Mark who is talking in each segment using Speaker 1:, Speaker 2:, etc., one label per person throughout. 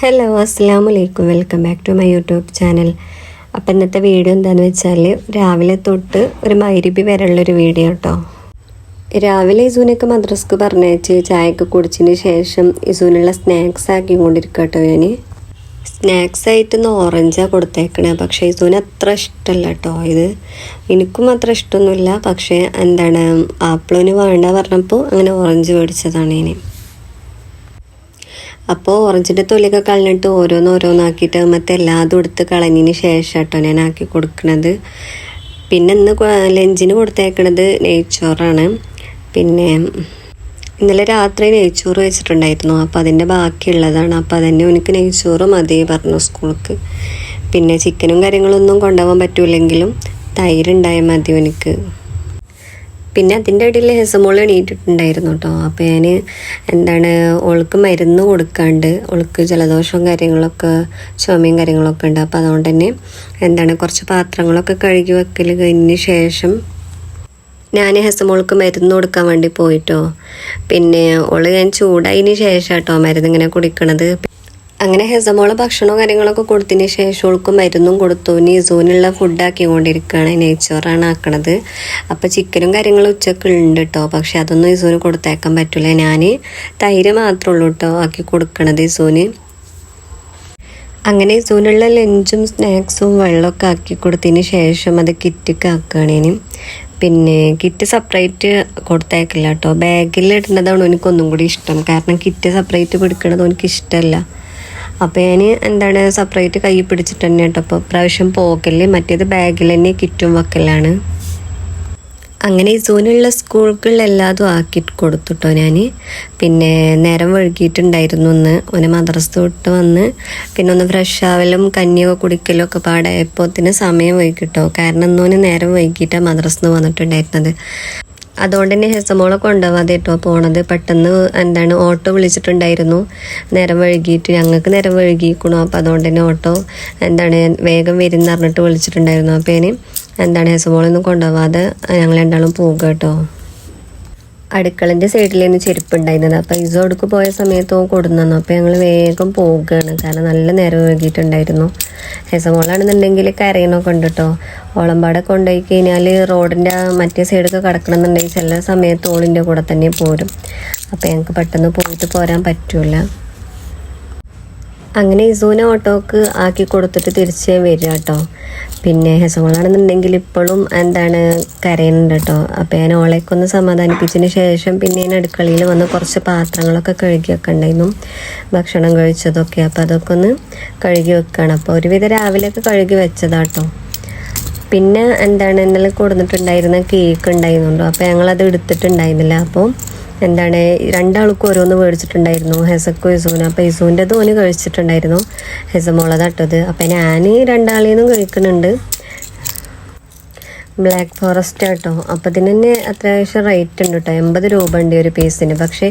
Speaker 1: Hello അസ്സാം വലൈക്കും welcome back to my YouTube channel അപ്പം ഇന്നത്തെ വീഡിയോ എന്താണെന്ന് വെച്ചാൽ രാവിലെ തൊട്ട് ഒരു മൈരിബി വരെയുള്ളൊരു വീഡിയോ കേട്ടോ രാവിലെ ഇസൂനൊക്കെ മദ്രസ്ക്ക് പറഞ്ഞയച്ച് ചായയൊക്കെ കുടിച്ചതിന് ശേഷം ഇസൂനുള്ള സ്നാക്സ് ആക്കി കൊണ്ടിരിക്കുക കേട്ടോ ഞാൻ സ്നാക്സ് ആയിട്ട് ഇന്ന് ഓറഞ്ചാണ് കൊടുത്തേക്കണേ. പക്ഷേ ഇസൂന് അത്ര ഇഷ്ടമല്ല കേട്ടോ ഇത്. എനിക്കും അത്ര ഇഷ്ടമൊന്നുമില്ല പക്ഷേ എന്താണ് ആപ്പിളിന് വേണ്ട പറഞ്ഞപ്പോൾ അങ്ങനെ ഓറഞ്ച് മേടിച്ചതാണ് ഇനി. അപ്പോൾ ഓറഞ്ചിന്റെ തൊലിയൊക്കെ കളഞ്ഞിട്ട് ഓരോന്നോരോന്നാക്കിയിട്ട് മറ്റേ എല്ലാതും എടുത്ത് കളഞ്ഞതിന് ശേഷം കേട്ടോ ഞാൻ ആക്കി കൊടുക്കണത്. പിന്നെ ഇന്ന് ലഞ്ചിന് കൊടുത്തേക്കണത് നെയ്ച്ചോറാണ്. പിന്നെ ഇന്നലെ രാത്രി നെയ്ച്ചോറ് വെച്ചിട്ടുണ്ടായിരുന്നു. അപ്പോൾ അതിന്റെ ബാക്കിയുള്ളതാണ്. അപ്പോൾ അതന്നെ എനിക്ക് നെയ്ച്ചോറ് മതി പറഞ്ഞു സ്കൂൾക്ക്. പിന്നെ ചിക്കനും കാര്യങ്ങളൊന്നും കൊണ്ടുപോകാൻ പറ്റൂലെങ്കിലും തൈരുണ്ടായാൽ മതി എനിക്ക് പിന്നെ അതിന്റെ ഇടയിൽ ഹെസമോൾ എണീറ്റിട്ടുണ്ടായിരുന്നു കേട്ടോ. അപ്പോൾ ഞാൻ എന്താണ് ഓൾക്ക് മരുന്ന് കൊടുക്കാണ്ട് ഓൾക്ക് ജലദോഷവും കാര്യങ്ങളൊക്കെ ചുമയും കാര്യങ്ങളൊക്കെ ഉണ്ട്. അപ്പോൾ അതുകൊണ്ട് തന്നെ എന്താണ് കുറച്ച് പാത്രങ്ങളൊക്കെ കഴുകി വെക്കൽ കഴിഞ്ഞ ശേഷം ഞാൻ ഹെസമോൾക്ക് മരുന്ന് കൊടുക്കാൻ വേണ്ടി പോയിട്ടോ. പിന്നെ ഓൾ ഞാൻ ചൂടായതിന് ശേഷം കേട്ടോ മരുന്ന് ഇങ്ങനെ കുടിക്കണത്. അങ്ങനെ ഹെസമോൾ ഭക്ഷണവും കാര്യങ്ങളൊക്കെ കൊടുത്തതിന് ശേഷം ഓൾക്ക് മരുന്നും കൊടുത്തു. ഇനി സൂനുള്ള ഫുഡ് കൊണ്ടിരിക്കുകയാണ് നെയ്ച്ചോറാണ് ആക്കണത്. അപ്പോൾ ചിക്കനും കാര്യങ്ങളും ഉച്ചയ്ക്ക് ഉണ്ട് കേട്ടോ പക്ഷെ അതൊന്നും ഇസൂന് കൊടുത്തേക്കാൻ പറ്റില്ല ഞാൻ തൈര് മാത്രമേ ഉള്ളൂ കേട്ടോ ആക്കി കൊടുക്കണത് ഇസൂന് അങ്ങനെ ഇസൂനുള്ള ലഞ്ചും സ്നാക്സും വെള്ളമൊക്കെ ആക്കി കൊടുത്തതിന് ശേഷം അത് കിറ്റൊക്കെ ആക്കുകയാണ് പിന്നെ കിറ്റ് സെപ്പറേറ്റ് കൊടുത്തേക്കില്ല കേട്ടോ ബാഗിൽ ഇടുന്നതാണ് എനിക്കൊന്നും കൂടി ഇഷ്ടം. കാരണം കിറ്റ് സെപ്പറേറ്റ് പിടിക്കണത് എനിക്ക് ഇഷ്ടമല്ല. അപ്പോൾ ഞാൻ എന്താണ് സെപ്പറേറ്റ് കൈ പിടിച്ചിട്ട് തന്നെ കേട്ടോ അപ്പോൾ പ്രാവശ്യം പോകൽ മറ്റേത് ബാഗിൽ തന്നെ കിറ്റും വെക്കലാണ്. അങ്ങനെ സോനുള്ള സ്കൂളുകളിൽ എല്ലാതും ആക്കി കൊടുത്തുട്ടോ ഞാൻ പിന്നെ നേരം വഴുകിയിട്ടുണ്ടായിരുന്നു ഒന്ന് ഒന്ന് മദ്രസ തൊട്ട് വന്ന് പിന്നെ ഒന്ന് ഫ്രഷ് ആവലും കഞ്ഞിയൊക്കെ കുടിക്കലും ഒക്കെ പാടായപ്പോത്തിന് സമയം വൈകിട്ടോ. കാരണം ഇന്നോന് നേരം വൈകിട്ടാണ് മദ്രസന്ന് വന്നിട്ടുണ്ടായിരുന്നത്. അതുകൊണ്ട് തന്നെ ഹെസമോളെ കൊണ്ടുപോകാതെ കേട്ടോ പോണത് പെട്ടെന്ന് എന്താണ് ഓട്ടോ വിളിച്ചിട്ടുണ്ടായിരുന്നു. നേരം വഴുകിയിട്ട് ഞങ്ങൾക്ക് നേരം വഴുകിയിരിക്കണു അപ്പോൾ അതുകൊണ്ട് തന്നെ ഓട്ടോ എന്താണ് വേഗം വരുന്ന പറഞ്ഞിട്ട് വിളിച്ചിട്ടുണ്ടായിരുന്നു. അപ്പോൾ ഇനി എന്താണ് ഹെസമോളൊന്നും കൊണ്ടുപോകാതെ ഞങ്ങൾ രണ്ടാളും പോകുക കേട്ടോ. അടുക്കളന്റെ സൈഡിലേന്ന് ചെരുപ്പ് ഉണ്ടായിരുന്നത്. അപ്പോൾ ഇസോടുക്ക് പോയ സമയത്ത് ഓൻ കൊടുന്നു അപ്പോൾ ഞങ്ങൾ വേഗം പോവുകയാണ്. കാരണം നല്ല നേരം വൈകിയിട്ടുണ്ടായിരുന്നു. ഹെസമോളാണെന്നുണ്ടെങ്കിൽ കരയണൊക്കെ ഉണ്ട് കേട്ടോ ഓളമ്പാടെ കൊണ്ടുപോയി കഴിഞ്ഞാൽ റോഡിന്റെ മറ്റേ സൈഡൊക്കെ കിടക്കണമെന്നുണ്ടെങ്കിൽ ചില സമയത്ത് ഓളിന്റെ കൂടെ തന്നെ പോരും. അപ്പോൾ ഞങ്ങൾക്ക് പെട്ടെന്ന് പോയിട്ട് പോരാൻ പറ്റൂല. അങ്ങനെ ഇസൂന ഓട്ടോക്ക് ആക്കി കൊടുത്തിട്ട് തിരിച്ച് വരിക കേട്ടോ പിന്നെ ഹെസമോളാണെന്നുണ്ടെങ്കിൽ ഇപ്പോഴും എന്താണ് കരയുന്നുണ്ട് കേട്ടോ അപ്പോൾ ഞാൻ ഓളേക്ക് ഒന്ന് സമാധാനിപ്പിച്ചതിന് ശേഷം പിന്നെ ഞാൻ അടുക്കളയിൽ വന്ന് കുറച്ച് പാത്രങ്ങളൊക്കെ കഴുകി വെക്കണ്ടായിരുന്നു. ഭക്ഷണം കഴിച്ചതൊക്കെ. അപ്പോൾ അതൊക്കെ ഒന്ന് കഴുകി വെക്കുകയാണ് അപ്പോൾ ഒരുവിധം രാവിലെയൊക്കെ കഴുകി വെച്ചതാട്ടോ പിന്നെ എന്താണ് ഇന്നലെ കൊടുത്തിട്ടുണ്ടായിരുന്ന കേക്ക് ഉണ്ടായിരുന്നുണ്ടോ അപ്പോൾ ഞങ്ങളത് എടുത്തിട്ടുണ്ടായിരുന്നില്ല. അപ്പോൾ എന്താണ് രണ്ടാൾക്കും ഓരോന്ന് മേടിച്ചിട്ടുണ്ടായിരുന്നു ഹെസക്കും ഇസൂനും അപ്പോൾ ഇസൂന്റെ തോന് കഴിച്ചിട്ടുണ്ടായിരുന്നു ഹെസമോള തട്ടത് അപ്പം ഞാൻ രണ്ടാളിൽ നിന്നും കഴിക്കുന്നുണ്ട്. ബ്ലാക്ക് ഫോറസ്റ്റ് കേട്ടോ അപ്പോൾ ഇതിന് തന്നെ അത്യാവശ്യം റേറ്റ് ഉണ്ട് കേട്ടോ എൺപത് രൂപ ഉണ്ട് ഒരു പീസിന് പക്ഷേ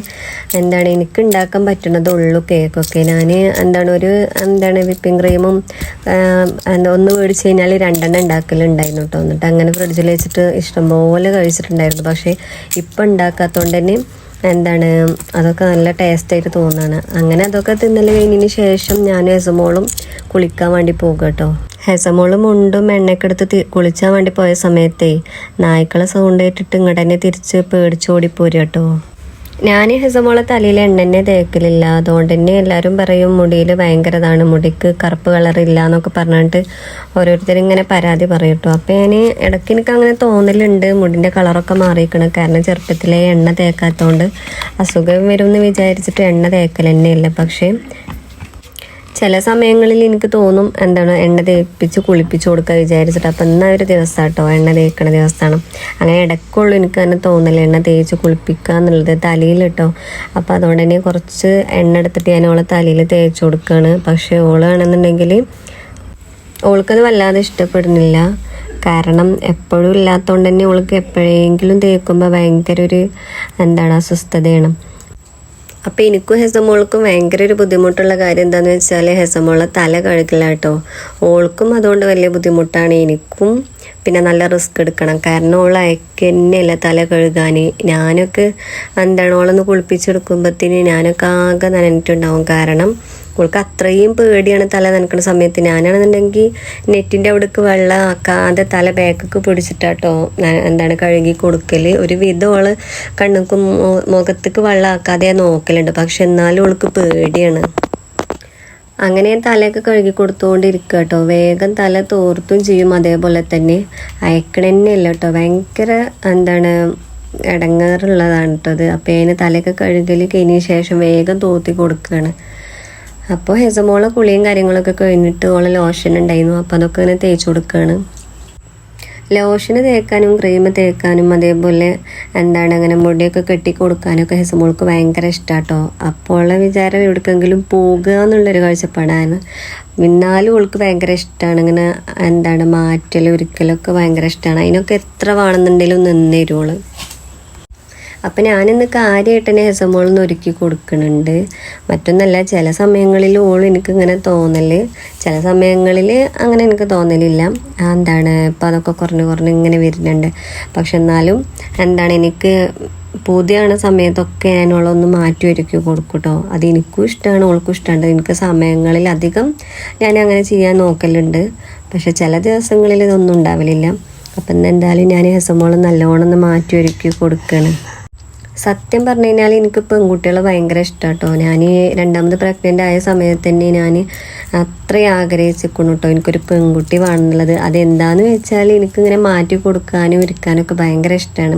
Speaker 1: എന്താണ് എനിക്ക് ഉണ്ടാക്കാൻ പറ്റുന്നത് ഉള്ളു കേക്കൊക്കെ. ഞാൻ എന്താണ് ഒരു എന്താണ് വിപ്പിംഗ് ക്രീമും എന്താ ഒന്ന് മേടിച്ച് കഴിഞ്ഞാൽ രണ്ടെണ്ണം ഉണ്ടാക്കലുണ്ടായിരുന്നു കേട്ടോ എന്നിട്ട് അങ്ങനെ ഫ്രിഡ്ജിൽ വെച്ചിട്ട് ഇഷ്ടംപോലെ കഴിച്ചിട്ടുണ്ടായിരുന്നു. പക്ഷേ ഇപ്പം ഉണ്ടാക്കാത്തതുകൊണ്ട് തന്നെ എന്താണ് അതൊക്കെ നല്ല ടേസ്റ്റായിട്ട് തോന്നുകയാണ് അങ്ങനെ അതൊക്കെ തിന്നൽ കഴിഞ്ഞതിന് ശേഷം ഞാൻ ഹെസമോളും കുളിക്കാൻ വേണ്ടി പോകും കേട്ടോ ഹെസമോളും മുണ്ടും എണ്ണയൊക്കെ എടുത്ത് കുളിക്കാൻ വേണ്ടി പോയ സമയത്തേ നായ്ക്കളെ സൗണ്ട് കേട്ടിട്ട് ഇങ്ങോട്ട് തന്നെ തിരിച്ച് പേടിച്ചോടിപ്പോരും കേട്ടോ ഞാൻ ഹിസമോളെ തലയിൽ എണ്ണ തന്നെ തേക്കലില്ല. അതുകൊണ്ട് തന്നെ എല്ലാവരും പറയും മുടിയിൽ ഭയങ്കരതാണ്. മുടിക്ക് കറുപ്പ് കളറില്ല എന്നൊക്കെ പറഞ്ഞിട്ട് ഓരോരുത്തരും ഇങ്ങനെ പരാതി പറയും അപ്പം ഞാൻ ഇടയ്ക്ക് എനിക്ക് അങ്ങനെ തോന്നലുണ്ട് മുടിന്റെ കളറൊക്കെ മാറിയിരിക്കണം കാരണം ചെറുപ്പത്തിലെ എണ്ണ തേക്കാത്തതുകൊണ്ട് അസുഖം വരും എന്ന് വിചാരിച്ചിട്ട് എണ്ണ തേക്കൽ തന്നെയില്ല പക്ഷേ ചില സമയങ്ങളിൽ എനിക്ക് തോന്നും എന്താണ് എണ്ണ തേപ്പിച്ച് കുളിപ്പിച്ച് കൊടുക്കുക വിചാരിച്ചിട്ട്. അപ്പം എന്നാ ഒരു ദിവസം കേട്ടോ എണ്ണ തേക്കണ ദിവസമാണ് അങ്ങനെ ഇടയ്ക്കുള്ളൂ എനിക്ക് തന്നെ തോന്നൽ എണ്ണ തേച്ച് കുളിപ്പിക്കുക എന്നുള്ളത് തലയിൽ കേട്ടോ അപ്പം അതുകൊണ്ട് തന്നെ കുറച്ച് എണ്ണ എടുത്തിട്ട് ഞാൻ ഓളെ തലയിൽ തേച്ച് കൊടുക്കുകയാണ് പക്ഷേ ഓളാണെന്നുണ്ടെങ്കിൽ ഓൾക്കത് വല്ലാതെ ഇഷ്ടപ്പെടുന്നില്ല. കാരണം എപ്പോഴും ഇല്ലാത്തതുകൊണ്ട് തന്നെ ഓൾക്ക് എപ്പോഴെങ്കിലും തേക്കുമ്പോൾ ഭയങ്കര ഒരു എന്താണ് അസ്വസ്ഥതയാണ്. അപ്പോൾ എനിക്കും ഹെസമോൾക്കും ഭയങ്കര ഒരു ബുദ്ധിമുട്ടുള്ള കാര്യം എന്താണെന്ന് വെച്ചാൽ ഹെസമോളെ തല കഴുകില്ല കേട്ടോ ഓൾക്കും അതുകൊണ്ട് വലിയ ബുദ്ധിമുട്ടാണ് എനിക്കും പിന്നെ നല്ല റിസ്ക് എടുക്കണം. കാരണം ഓൾ അയക്കന്നെയല്ല തല കഴുകാൻ ഞാനൊക്കെ എന്താണ് ഓളൊന്ന് കുളിപ്പിച്ചെടുക്കുമ്പോഴത്തേന് ഞാനൊക്കെ ആകെ നനഞ്ഞിട്ടുണ്ടാവും. കാരണം ഓൾക്ക് അത്രയും പേടിയാണ് തല നനക്കുന്ന സമയത്ത്. ഞാനാണെന്നുണ്ടെങ്കിൽ നെറ്റിന്റെ അവിടേക്ക് വെള്ളം ആക്കാതെ തല ബാക്കൊക്കെ പിടിച്ചിട്ടാട്ടോ എന്താണ് കഴുകി കൊടുക്കൽ ഒരു വിധം ഓൾ കണ്ണുക്കും മുഖത്തേക്ക് വെള്ളം ആക്കാതെ നോക്കലുണ്ട്. പക്ഷെ എന്നാലും ഓൾക്ക് പേടിയാണ്. അങ്ങനെ തലയൊക്കെ കഴുകി കൊടുത്തുകൊണ്ടിരിക്കുക കേട്ടോ വേഗം തല തോർത്തും ചെയ്യും. അതേപോലെ തന്നെ അയക്കണന്നെയല്ല കേട്ടോ ഭയങ്കര എന്താണ് ഇടങ്ങാറുള്ളതാണ് കേട്ടോ അത് അപ്പോൾ അതിന് തലയൊക്കെ കഴുകൽ കഴിഞ്ഞ ശേഷം വേഗം തോർത്തി കൊടുക്കുകയാണ് അപ്പോൾ ഹെസമോളെ കുളിയും കാര്യങ്ങളൊക്കെ കഴിഞ്ഞിട്ട് ഓളെ ലോഷൻ ഉണ്ടായിരുന്നു. അപ്പോൾ അതൊക്കെ ഇങ്ങനെ തേച്ച് കൊടുക്കുകയാണ് ലോഷന് തേക്കാനും ക്രീം തേക്കാനും അതേപോലെ എന്താണ് അങ്ങനെ മുടിയൊക്കെ കെട്ടി കൊടുക്കാനൊക്കെ ഹെസമോൾക്ക് ഭയങ്കര ഇഷ്ടാട്ടോ. അപ്പോൾ വിചാരം എവിടേക്കെങ്കിലും പോകുക എന്നുള്ളൊരു കാഴ്ചപ്പാടാണ്. എന്നാലും ഓൾക്ക് ഭയങ്കര ഇഷ്ടമാണ് ഇങ്ങനെ എന്താണ് മാറ്റൽ ഒരിക്കലൊക്കെ ഭയങ്കര ഇഷ്ടമാണ് അതിനൊക്കെ എത്ര വേണമെന്നുണ്ടെങ്കിലും നിന്ന് തരുവോൾ അപ്പം ഞാനിന്ന് കാര്യമായിട്ട് തന്നെ ഹെസമോളിന്ന് ഒരുക്കി കൊടുക്കുന്നുണ്ട് മറ്റൊന്നല്ല ചില സമയങ്ങളിൽ ഓൾ എനിക്ക് ഇങ്ങനെ തോന്നൽ ചില സമയങ്ങളിൽ അങ്ങനെ എനിക്ക് തോന്നലില്ല. എന്താണ് ഇപ്പം അതൊക്കെ കുറഞ്ഞ് കുറഞ്ഞ് ഇങ്ങനെ വരുന്നുണ്ട്. പക്ഷെ എന്നാലും എന്താണ് എനിക്ക് പൂതിയാണ് സമയത്തൊക്കെ ഞാൻ ഓളൊന്ന് മാറ്റി ഒരുക്കി കൊടുക്കട്ടോ. അത് എനിക്കും ഇഷ്ടമാണ് ഓൾക്കും ഇഷ്ടമാണ് എനിക്ക് സമയങ്ങളിൽ അധികം ഞാൻ അങ്ങനെ ചെയ്യാൻ നോക്കലുണ്ട്. പക്ഷെ ചില ദിവസങ്ങളിൽ ഇതൊന്നും ഉണ്ടാവലില്ല. അപ്പം എന്തായാലും ഞാൻ ഹെസമോൾ നല്ലോണം ഒന്ന് മാറ്റി ഒരുക്കി കൊടുക്കുകയാണ് സത്യം പറഞ്ഞു കഴിഞ്ഞാൽ എനിക്ക് പെൺകുട്ടികളെ ഭയങ്കര ഇഷ്ടമാട്ടോ ഞാൻ രണ്ടാമത് പ്രഗ്നന്റ് ആയ സമയത്ത് തന്നെ ഞാൻ അത്ര ആഗ്രഹിച്ചിരിക്കുന്നു കേട്ടോ എനിക്കൊരു പെൺകുട്ടി വേണമെന്നുള്ളത് അതെന്താന്ന് വെച്ചാൽ എനിക്കിങ്ങനെ മാറ്റി കൊടുക്കാനും ഒരുക്കാനൊക്കെ ഭയങ്കര ഇഷ്ടമാണ്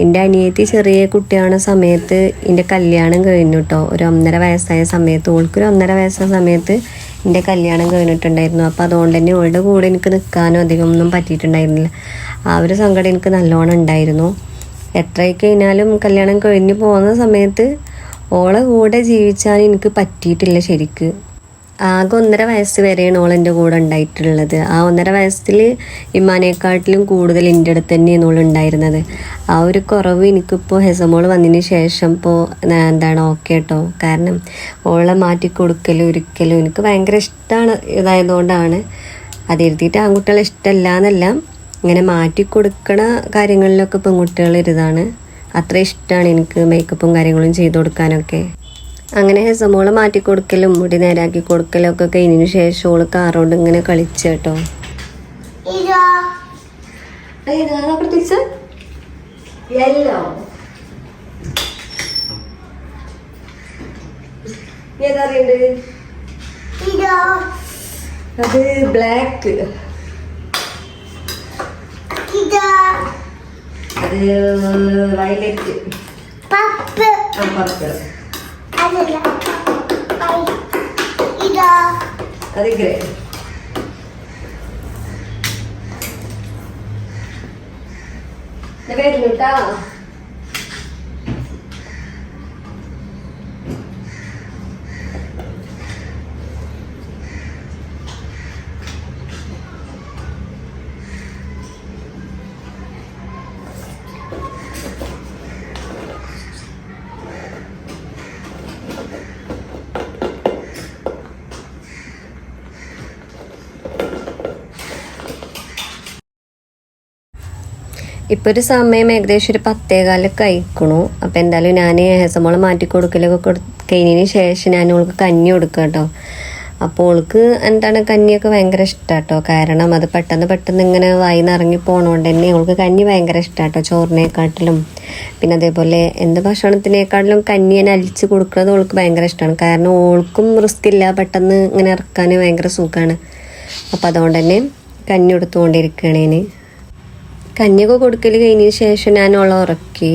Speaker 1: എന്റെ അനിയത്തി ചെറിയ കുട്ടിയാണ സമയത്ത് എന്റെ കല്യാണം കഴിഞ്ഞു കേട്ടോ ഒരു ഒന്നര വയസ്സായ സമയത്ത് ഓൾക്കൊരു ഒന്നര വയസ്സായ സമയത്ത് എന്റെ കല്യാണം കഴിഞ്ഞിട്ടുണ്ടായിരുന്നു. അപ്പോൾ അതുകൊണ്ട് തന്നെ ഓളുടെ കൂടെ എനിക്ക് നിൽക്കാനോ അധികം ഒന്നും പറ്റിയിട്ടുണ്ടായിരുന്നില്ല. ആ ഒരു സങ്കടം എനിക്ക് നല്ലോണം ഉണ്ടായിരുന്നു. എത്രയൊക്കെ കഴിഞ്ഞാലും കല്യാണം കഴിഞ്ഞ് പോകുന്ന സമയത്ത് ഓളെ കൂടെ ജീവിച്ചാൽ എനിക്ക് പറ്റിയിട്ടില്ല ശരിക്ക്. ആകെ ഒന്നര വയസ്സ് വരെയാണ് ഓൾ എന്റെ കൂടെ ഉണ്ടായിട്ടുള്ളത്. ആ ഒന്നര വയസ്സിൽ ഇമ്മാനേക്കാട്ടിലും കൂടുതൽ എന്റെ അടുത്ത് തന്നെയാണ് ഓൾ ഉണ്ടായിരുന്നത്. ആ ഒരു കുറവ് എനിക്കിപ്പോൾ ഹെസമോൾ വന്നതിന് ശേഷം ഇപ്പോൾ എന്താണ് ഓക്കെ കേട്ടോ കാരണം ഓളെ മാറ്റി കൊടുക്കലും ഒരിക്കലും എനിക്ക് ഭയങ്കര ഇഷ്ടമാണ് ഇതായതുകൊണ്ടാണ്. അതെഴുതിയിട്ട് ആൺകുട്ടികളെ ഇഷ്ടമല്ല എന്നല്ല ഇങ്ങനെ മാറ്റി കൊടുക്കണ കാര്യങ്ങളിലൊക്കെ പെൺകുട്ടികൾ ഇരുതാണ് അത്ര ഇഷ്ടമാണ് എനിക്ക് മേക്കപ്പും കാര്യങ്ങളും ചെയ്തു കൊടുക്കാനൊക്കെ. അങ്ങനെ ഹെസമോളെ മാറ്റി കൊടുക്കലും മുടി നേരാക്കി കൊടുക്കലും ഒക്കെ കഴിഞ്ഞതിന് ശേഷം ഓൾ കാറോണ്ട് ഇങ്ങനെ കളിച്ചു കേട്ടോ. ഏതാ അത് ബ്ലാക്ക്. അത് വയലറ്റ്. ആ പർപ്പിൾ അത് ഗ്രേ വരുന്നുട്ടാ. ഇപ്പൊ ഒരു സമയം ഏകദേശം ഒരു പത്തേകാലൊക്കെ കഴിക്കണു അപ്പൊ എന്തായാലും ഞാൻ ഹെസമോളെ മാറ്റി കൊടുക്കലൊക്കെ കൊടു കഴിഞ്ഞതിന് ശേഷം ഞാൻ ഓൾക്ക് കഞ്ഞി കൊടുക്കുക കേട്ടോ അപ്പോൾ ഓൾക്ക് എന്താണ് കഞ്ഞിയൊക്കെ ഭയങ്കര ഇഷ്ടാട്ടോ കാരണം അത് പെട്ടെന്ന് പെട്ടെന്ന് ഇങ്ങനെ വായി നിറങ്ങി പോണോണ്ട് തന്നെ ഓൾക്ക് കഞ്ഞി ഭയങ്കര ഇഷ്ടാട്ടോ ചോറിനെക്കാട്ടിലും. പിന്നെ അതേപോലെ എന്ത് ഭക്ഷണത്തിനേക്കാട്ടിലും കഞ്ഞി ഞാൻ അലിച്ച് കൊടുക്കുന്നത് ഓൾക്ക് ഭയങ്കര ഇഷ്ടമാണ് കാരണം ഓൾക്കും റിസ്ക് ഇല്ല പെട്ടെന്ന് ഇങ്ങനെ ഇറക്കാൻ ഭയങ്കര സുഖമാണ് അപ്പോൾ അതുകൊണ്ട് തന്നെ കഞ്ഞി കൊടുത്തുകൊണ്ടിരിക്കുകയാണ് ഞാൻ കഞ്ഞിയൊക്കെ കൊടുക്കൽ കഴിഞ്ഞതിന് ശേഷം ഞാൻ ഓളെ ഉറക്കി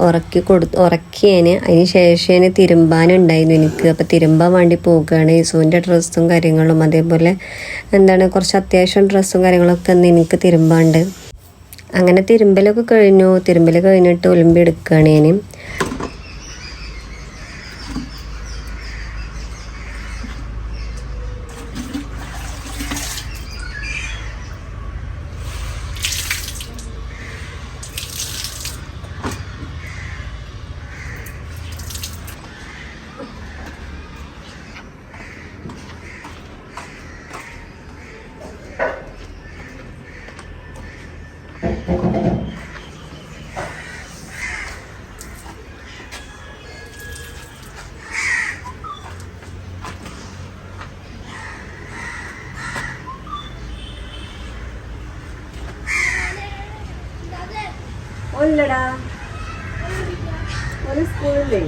Speaker 1: ഉറക്കി കൊടു ഉറക്കിയേന്. അതിന് ശേഷം തിരുമ്പാനുണ്ടായിരുന്നു എനിക്ക്. അപ്പോൾ തിരുമ്പാൻ വേണ്ടി പോകുകയാണ് യേസുവിന്റെ ഡ്രസ്സും കാര്യങ്ങളും അതേപോലെ എന്താണ് കുറച്ച് അത്യാവശ്യം ഡ്രസ്സും കാര്യങ്ങളൊക്കെ ഒന്ന് എനിക്ക് തിരുമ്പാണ്ട്. അങ്ങനെ തിരുമ്പലൊക്കെ കഴിഞ്ഞു. തിരുമ്പൽ കഴിഞ്ഞിട്ട് ഒലുമ്പി എടുക്കുകയാണ് ഞാൻ ഒല്ലടാ ഒരു സ്കൂളിലേ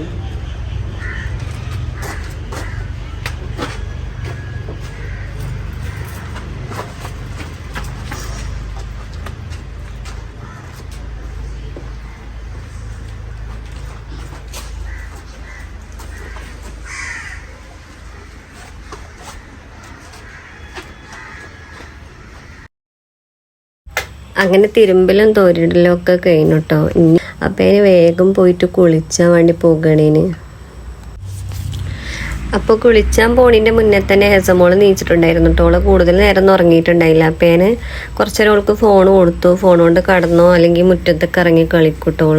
Speaker 1: അങ്ങനെ തിരുമ്പലും തോരിടലും ഒക്കെ കഴിഞ്ഞു കേട്ടോ അപ്പം വേഗം പോയിട്ട് കുളിച്ചാൻ വേണ്ടി പോകണേന് അപ്പോൾ കുളിച്ചാൻ പോണിന്റെ മുന്നേ തന്നെ ഹെസമോൾ നീച്ചിട്ടുണ്ടായിരുന്നു കേട്ടോ കൂടുതൽ നേരം ഉറങ്ങിയിട്ടുണ്ടായില്ല. അപ്പേന് ഞാൻ കുറച്ച് ഫോൺ കൊടുത്തു. ഫോൺ കൊണ്ട് കടന്നോ അല്ലെങ്കിൽ മുറ്റത്തൊക്കെ ഇറങ്ങി കളിക്കൂട്ടോൾ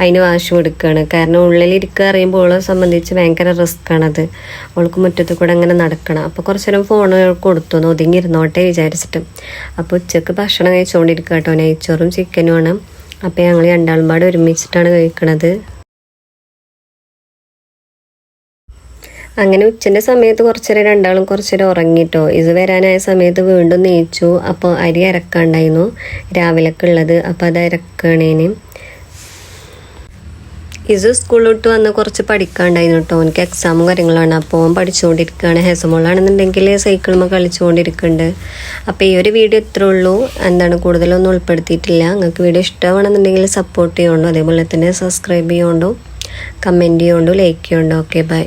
Speaker 1: അതിന് വാശി കൊടുക്കുകയാണ് കാരണം ഉള്ളിലിരിക്കുക അറിയുമ്പോൾ ഓളെ സംബന്ധിച്ച് ഭയങ്കര ആണത് ഓൾക്ക് മുറ്റത്ത് കൂടെ അങ്ങനെ നടക്കണം. അപ്പോൾ കുറച്ചേരം ഫോൺ കൊടുത്തു. ഒന്ന് ഒതുങ്ങി ഇരുന്നോട്ടെ വിചാരിച്ചിട്ട്. അപ്പോൾ ഉച്ചയ്ക്ക് ഭക്ഷണം കഴിച്ചുകൊണ്ടിരിക്കുക കേട്ടോ നെയ്ച്ചോറും ചിക്കനുമാണ് അപ്പോൾ ഞങ്ങൾ രണ്ടാളും പാടെ ഒരുമിച്ചിട്ടാണ് കഴിക്കണത്. അങ്ങനെ ഉച്ചന്റെ സമയത്ത് കുറച്ചേരം രണ്ടാളും കുറച്ചേരം ഉറങ്ങിട്ടോ. ഇത് വരാനായ സമയത്ത് വീണ്ടും നീച്ചു. അപ്പോൾ അരി അരക്കാണ്ടായിരുന്നു. രാവിലൊക്കെ ഉള്ളത്. അപ്പോൾ അത് അരക്കണേന് ഇത് സ്കൂളിൽ വിട്ട് വന്ന് കുറച്ച് പഠിക്കാണ്ടായിരുന്നു കേട്ടോ എനിക്ക് എക്സാമും കാര്യങ്ങളാണ്. അപ്പോൾ പഠിച്ചുകൊണ്ടിരിക്കുകയാണ് ഹെസമോളാണെന്നുണ്ടെങ്കിൽ സൈക്കിളുമ്പോൾ കളിച്ചുകൊണ്ടിരിക്കുന്നുണ്ട് അപ്പോൾ ഈ ഒരു വീഡിയോ ഇത്രേ ഉള്ളൂ. എന്താണ് കൂടുതലൊന്നും ഉൾപ്പെടുത്തിയിട്ടില്ല. നിങ്ങൾക്ക് വീഡിയോ ഇഷ്ടമാണെന്നുണ്ടെങ്കിൽ സപ്പോർട്ട് ചെയ്യുന്നുണ്ടോ അതേപോലെ തന്നെ സബ്സ്ക്രൈബ് ചെയ്യുന്നുണ്ടോ കമന്റ് ചെയ്യുന്നുണ്ടോ ലൈക്ക് ചെയ്യുന്നുണ്ടോ ഓക്കെ ബൈ